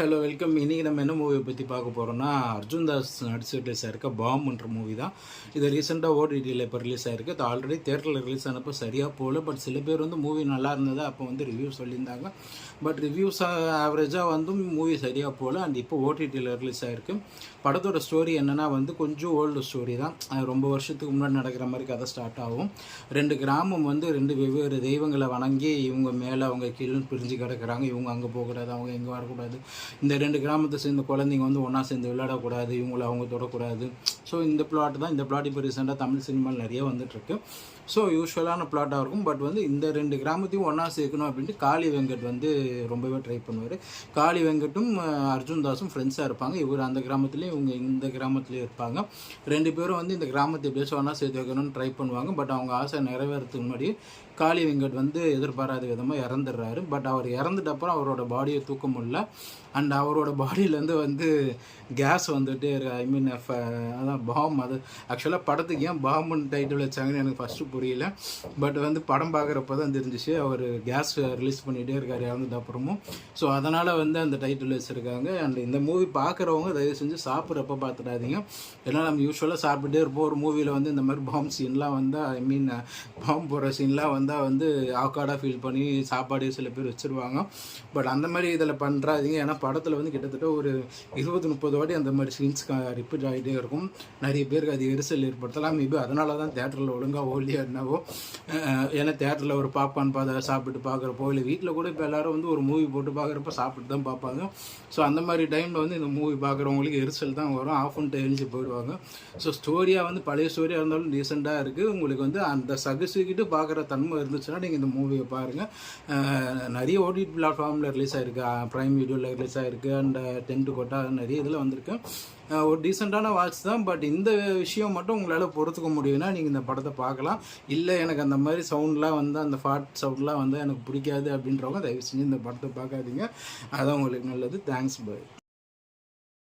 Hello welcome இன்னைக்கு நம்ம என்ன மூவியை பற்றி பார்க்க போகிறோம்னா அர்ஜுன் தாஸ் நடிச்சு ரிலீஸ் ஆயிருக்க பாம்ன்ற மூவி தான். இது ரீசெண்டாக ஓடிடியில் இப்போ ரிலீஸ் ஆயிருக்கு. அது ஆல்ரெடி தேட்டரில் ரிலீஸ் ஆனப்போ சரியாக போகல. பட் சில பேர் வந்து மூவி நல்லா இருந்தது அப்போ வந்து ரிவ்யூ சொல்லியிருந்தாங்க. பட் ரிவ்யூஸ் ஆவரேஜாக வந்து மூவி சரியாக போகல. அண்ட் இப்போ ஓடிடியில் ரிலீஸ் ஆயிருக்கு. படத்தோட ஸ்டோரி என்னென்னா வந்து கொஞ்சம் ஓல்டு ஸ்டோரி தான். ரொம்ப வருஷத்துக்கு முன்னாடி நடக்கிற மாதிரி கதை ஸ்டார்ட் ஆகும். ரெண்டு கிராமம் வந்து ரெண்டு வெவ்வேறு தெய்வங்களை வணங்கி இவங்க மேலே அவங்க கீழே பிரிஞ்சு கிடக்குறாங்க. இவங்க அங்கே போகக்கூடாது அவங்க எங்கே வரக்கூடாது. இந்த ரெண்டு கிராமத்தை சேர்ந்த குழந்தைங்க வந்து ஒன்றா சேர்ந்து விளையாடக்கூடாது இவங்கள அவங்க தொடக்கூடாது. ஸோ இந்த பிளாட் தான். இந்த பிளாட் இப்போ ரீசெண்டாக தமிழ் சினிமாவில் நிறைய வந்துட்டுருக்கு. ஸோ யூஸ்வலான பிளாட்டாக இருக்கும். பட் வந்து இந்த ரெண்டு கிராமத்தையும் ஒன்றா சேர்க்கணும் அப்படின்ட்டு காளி வெங்கட் வந்து ரொம்பவே ட்ரை பண்ணுவார். காளி வெங்கட்டும் அர்ஜுன் தாஸும் ஃப்ரெண்ட்ஸாக இருப்பாங்க. இவர் அந்த கிராமத்துலேயும் இவங்க இந்த கிராமத்துலேயும் இருப்பாங்க. ரெண்டு பேரும் வந்து இந்த கிராமத்தை எப்படியாச்சும் ஒன்றா சேர்த்து வைக்கணும்னு ட்ரை பண்ணுவாங்க. பட் அவங்க ஆசை நிறைவேறதுக்கு முன்னாடி காளி வெங்கட் வந்து எதிர்பாராத விதமாக இறந்துடுறாரு. பட் அவர் இறந்துட்டப்புறம் அவரோட பாடியை தூக்க முடியல. அண்ட் அவரோட பாடியிலேருந்து வந்து கேஸ் வந்துட்டு ஐ மீன் அதான் பாம் அது. ஆக்சுவலாக படத்துக்கு ஏன் பாம்புன்னு டைட்டில் வச்சாங்கன்னு எனக்கு ஃபஸ்ட்டு புரியல. பட் வந்து படம் பார்க்குறப்ப தான் தெரிஞ்சிச்சு. அவர் கேஸ் ரிலீஸ் பண்ணிகிட்டே இருக்கார் இறந்தது அப்புறமும் ஸோ அதனால் வந்து அந்த டைட்டில் வச்சுருக்காங்க. அண்ட் இந்த மூவி பார்க்குறவங்க தயவு செஞ்சு சாப்பிட்றப்ப பார்த்துடாதீங்க. ஏன்னா நம்ம யூஸ்வலாக சாப்பிட்டுட்டே இருப்போம். ஒரு மூவியில் வந்து இந்த மாதிரி பாம் சீன்லாம் வந்தால் ஐ மீன் பாம் uh, போகிற சீன்லாம் வந்தால் வந்து ஆக்காடாக ஃபீல் பண்ணி சாப்பாடு சில பேர் வச்சுருவாங்க. பட் அந்த மாதிரி இதில் பண்ணுறாதீங்க ஏன்னா படத்தில் வந்து கிட்டத்தட்ட ஒரு இருபது முப்பது வாட்டி அந்த மாதிரி சீன்ஸ் ரிப்பீட் ஆகிட்டே இருக்கும். நிறைய பேருக்கு அது எரிசல் ஏற்படுத்தலாம். மேபி அதனால தான் தேட்டரில் ஒழுங்காக ஓலியாக என்னவோ. ஏன்னா தேட்டரில் ஒரு பாப்கார்ன் பாதை சாப்பிட்டு பார்க்குறப்போ இல்லை வீட்டில் கூட இப்போ எல்லாரும் வந்து ஒரு மூவி போட்டு பார்க்குறப்ப சாப்பிட்டு தான் பார்ப்பாங்க. ஸோ அந்த மாதிரி டைமில் வந்து இந்த மூவி பார்க்குறவங்களுக்கு எரிசல் தான் வரும். ஆஃப் அண்ட் எழுந்து போயிடுவாங்க. ஸோ ஸ்டோரியாக வந்து பழைய ஸ்டோரியாக இருந்தாலும் ரீசெண்டாக இருக்குது உங்களுக்கு வந்து அந்த சகசிக்கிட்டு பார்க்குற தன்மை இருந்துச்சுன்னா நீங்கள் இந்த மூவியை பாருங்கள் நிறைய ஓடிடி பிளாட்ஃபார்மில் ரிலீஸ் ஆயிருக்கு. ப்ரைம் வீடியோவில் ரிலீஸ் ஆயிருக்கு அண்ட் டென்ட் கோட்டா நிறைய இதில் வந்திருக்கு. ஒரு டீசெண்டான வாட்ச் தான் பட் இந்த விஷயம் மட்டும் உங்களால் பொறுத்துக்க முடியும்னா நீங்கள் இந்த படத்தை பார்க்கலாம். இல்லை எனக்கு அந்த மாதிரி சவுண்ட்லாம் வந்து அந்த ஃபாட் சவுண்ட்லாம் வந்து எனக்கு பிடிக்காது அப்படின்றவங்க தயவு செஞ்சு இந்த படத்தை பார்க்காதீங்க. அதான் உங்களுக்கு நல்லது. Thanks bye